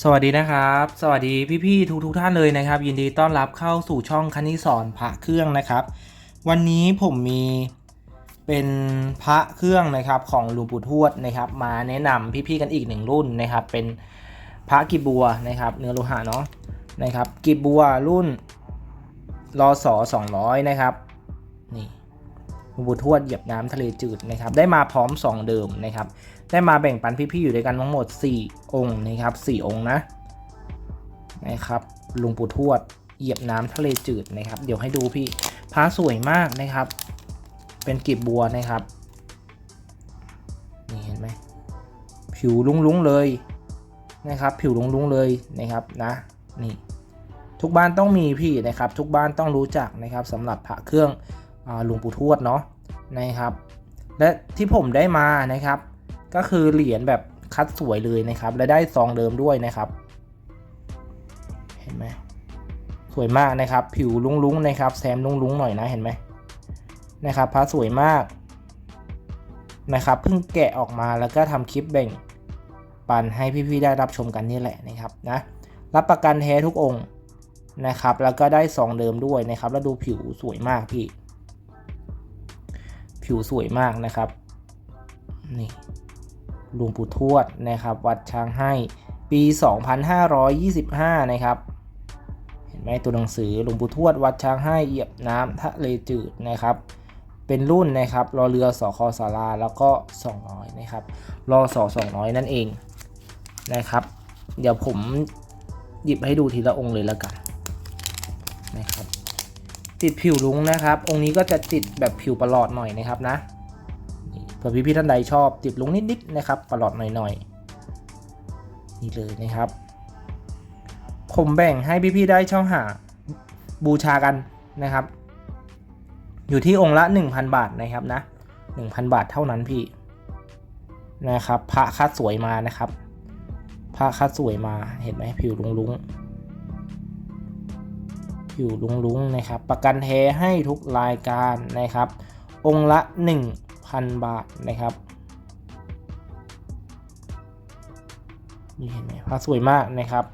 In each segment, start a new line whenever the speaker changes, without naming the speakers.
สวัสดีนะครับ สวัสดีพี่ๆทุกๆท่านเลยนะครับ ยินดีต้อนรับเข้าสู่ช่องคณิสอนพระเครื่องนะครับ วันนี้ผมมีเป็นพระเครื่องนะครับของหลวงปู่ทวดนะครับ มาแนะนำพี่ๆกันอีกหนึ่งรุ่นนะครับ เป็นพระกิบบัวนะครับ เนื้อโลหะเนาะนะครับกิบบัวรุ่นรอสอ200 นะครับนี่ หลวงปู่ทวดเหยียบน้ำทะเลจืดนะครับ ได้มาพร้อมซองเดิมนะครับ ได้มาแบ่งปันพี่ๆอยู่ด้วยกันทั้งหมด 4 องค์นะครับ4องค์นะนะครับลุงปู่ทวดเหยียบน้ำทะเลจืดนะครับ เดี๋ยวให้ดูพี่พระสวยมากนะครับ เป็นกีบบัวนะครับนี่เห็นไหมผิวลุ้งๆเลยนะครับ ผิวลุ้งๆเลยนะครับนะนี่ทุกบ้านต้องมีพี่นะครับ ทุกบ้านต้องรู้จักนะครับสำหรับพระเครื่อง หลวงปู่ทวดเนาะนะครับ และที่ผมได้มานะครับ ก็คือเหรียญแบบคัดสวยเลยนะครับ และได้ซองเดิมด้วยนะครับ เห็นไหมสวยมากนะครับ ผิวลุ้งๆนะครับแซมลุ้งๆหน่อยนะเห็นไหมนะครับพระสวยมากนะครับเพิ่งแกะออกมาแล้วก็ทำคลิปแบ่งปันให้พี่ๆได้รับชมกันนี่แหละนะครับนะรับประกันแท้ทุกองค์นะครับ แล้วก็ได้ซองเดิมด้วยนะครับ แล้วดูผิวสวยมากพี่ ผิวสวยมากนะครับนี่หลวงปู่ทวดนะครับ วัดช้างให้ปี 2525 นะครับ เห็นไหมตัวหนังสือหลวงปู่ทวดวัดช้างให้เหยียบน้ำทะเลจืดนะครับ เป็นรุ่นนะครับรอเรือสอคอสาราแล้วก็ 200 นะครับรอสอ200 นั่นเองนะครับ เดี๋ยวผมหยิบให้ดูทีละองค์เลยแล้วกันนะครับ ติดผิวลุงนะครับ องค์นี้ก็จะติดแบบผิวประหลอดหน่อยนะครับนะเผื่อพี่ๆท่านใดชอบติดลุงนิดๆนะครับประหลอดหน่อยๆนี่เลยนะครับ ผมแบ่งให้พี่ๆได้เช่าหาบูชากันนะครับ อยู่ที่องค์ละ 1,000 บาทนะครับนะ 1,000 บาทเท่านั้นพี่นะครับ พระคัดสวยมานะครับ พระคัดสวยมาเห็นไหมผิวลุงๆ ผิวลุงๆนะครับ ประกันแท้ให้ทุกรายการนะครับ องค์ละ 1,000 บาทนะครับนี่เห็นไหมพระสวยมากนะครับ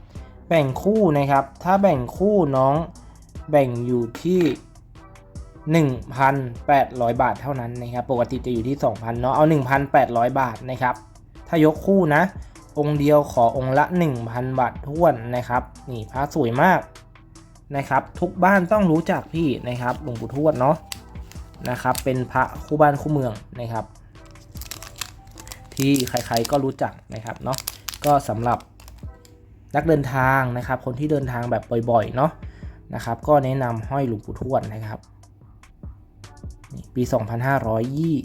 แบ่งคู่นะครับ ถ้าแบ่งคู่น้องแบ่งอยู่ที่1,800 บาทเท่านั้นนะครับ ปกติจะอยู่ที่ 2,000เนาะเอา 1,800 บาทนะครับ ถ้ายกคู่นะ องค์เดียวขอองค์ละ 1,000 บาทท้วนนะครับ นี่พระสวยมาก นะครับ ทุกบ้านต้องรู้จักพี่นะครับหลวงปู่ทวดเนาะนะครับ เป็นพระคู่บ้านคู่เมืองนะครับ ที่ใครๆก็รู้จักนะครับเนาะก็สำหรับนักเดินทางนะครับ คนที่เดินทางแบบบ่อยๆเนาะนะครับ ก็แนะนำห้อยหลวงปู่ทวดนะครับนี่ปี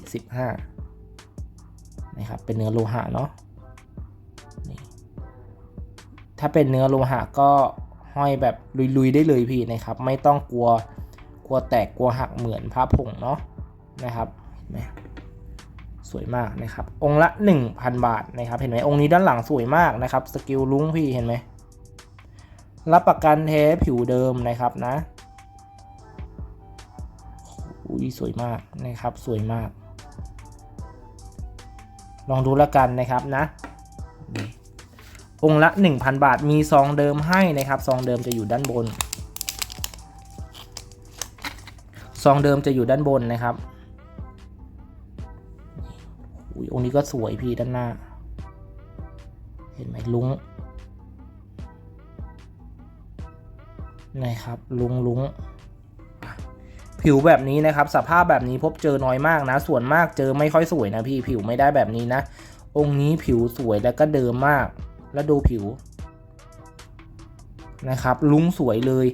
2525นะครับ เป็นเนื้อโลหะเนาะถ้าเป็นเนื้อโลหะก็ ห้อยแบบลุยๆได้เลยพี่นะครับ ไม่ต้องกลัวกลัวแตกกลัวหักเหมือนพระผงเนาะนะครับเห็นไหมสวยมากนะครับ องค์ละ 1,000 บาทนะครับ เห็นไหมองค์นี้ด้านหลังสวยมากนะครับสกิลลุ้งพี่เห็นไหมรับประกันแท้ผิวเดิมนะครับนะอุ้ยสวยมากนะครับ สวยมาก ลองดูแล้วกันนะครับนะ องค์ละ 1,000 บาทมีซองเดิมให้นะครับซองเดิมจะอยู่ด้านบนซองเดิมจะอยู่ด้านบนนะครับอุ้ยองค์นี้ก็สวยพี่ด้านหน้า เห็นไหมลุงนะครับ ลุงลุงผิวแบบนี้นะครับ สภาพแบบนี้พบเจอน้อยมากนะ ส่วนมากเจอไม่ค่อยสวยนะพี่ผิวไม่ได้แบบนี้นะ องค์นี้ผิวสวยแล้วก็เดิมมาก แล้วดูผิวนะครับลุงสวยเลย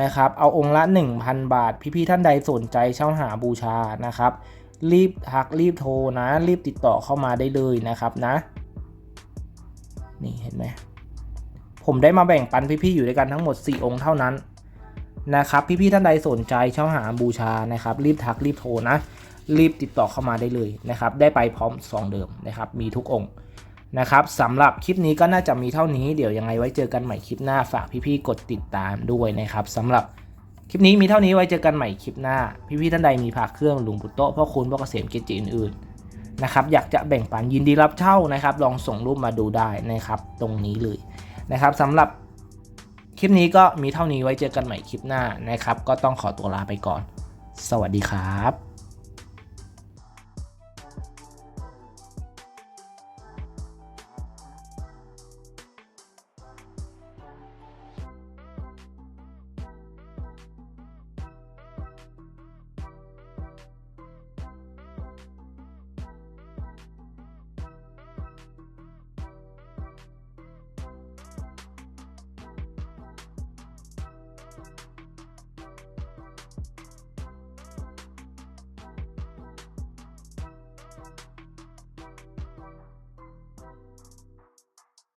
นะครับ เอาองค์ละ 1,000 บาท พี่ๆท่านใดสนใจเช่าหาบูชานะครับ รีบทักรีบโทรนะ รีบติดต่อเข้ามาได้เลยนะครับนะ นี่เห็นไหมผมได้มาแบ่งปันพี่ๆอยู่ด้วยกันทั้งหมด 4 องค์เท่านั้นนะครับ พี่ๆท่านใดสนใจเช่าหาบูชานะครับ รีบทักรีบโทรนะ รีบติดต่อเข้ามาได้เลยนะครับ ได้ไปพร้อมซองเดิมนะครับ มีทุกองค์ นะครับสำหรับคลิปนี้ก็น่าจะมีเท่านี้เดี๋ยวยังไงไว้เจอกันใหม่คลิปหน้าฝากพี่ๆกดติดตามด้วยนะครับสำหรับคลิปนี้มีเท่านี้ไว้เจอกันใหม่คลิปหน้า พี่ๆท่านใดมีผักเครื่องหลุงปุตโตพ่อคุณพ่อเกษมเกจิอื่นๆนะครับอยากจะแบ่งปันยินดีรับเช่านะครับ ลองส่งรูปมาดูได้นะครับตรงนี้เลยนะครับสำหรับคลิปนี้ก็มีเท่านี้ไว้เจอกันใหม่คลิปหน้านะครับ ก็ต้องขอตัวลาไปก่อน สวัสดีครับ